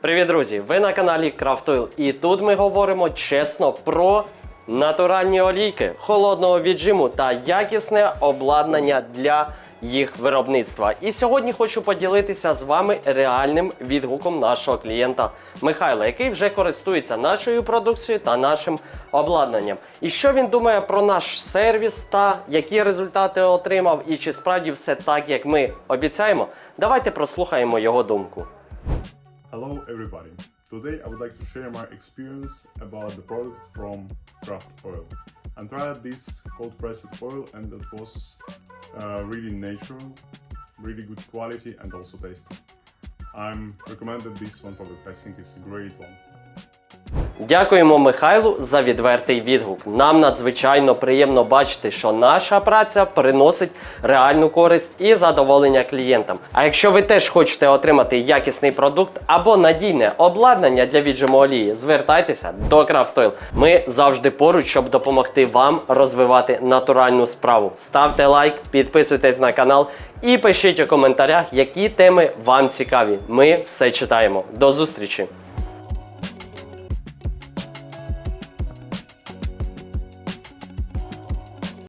Привіт, друзі! Ви на каналі Крафтойл. І тут ми говоримо чесно про натуральні олійки, холодного віджиму та якісне обладнання для їх виробництва. І сьогодні хочу поділитися з вами реальним відгуком нашого клієнта Михайла, який вже користується нашою продукцією та нашим обладнанням. І що він думає про наш сервіс та які результати отримав, і чи справді все так, як ми обіцяємо. Давайте прослухаємо його думку. Hello everybody. Today I would like to share my experience about the product from Craft Oil. I tried this cold pressed oil and it was uh, really natural, really good quality and also tasty. I'm recommended this one product. I think it's a great one. Дякуємо Михайлу за відвертий відгук. Нам надзвичайно приємно бачити, що наша праця приносить реальну користь і задоволення клієнтам. А якщо ви теж хочете отримати якісний продукт або надійне обладнання для віджиму олії, звертайтеся до Крафтойл. Ми завжди поруч, щоб допомогти вам розвивати натуральну справу. Ставте лайк, підписуйтесь на канал і пишіть у коментарях, які теми вам цікаві. Ми все читаємо. До зустрічі!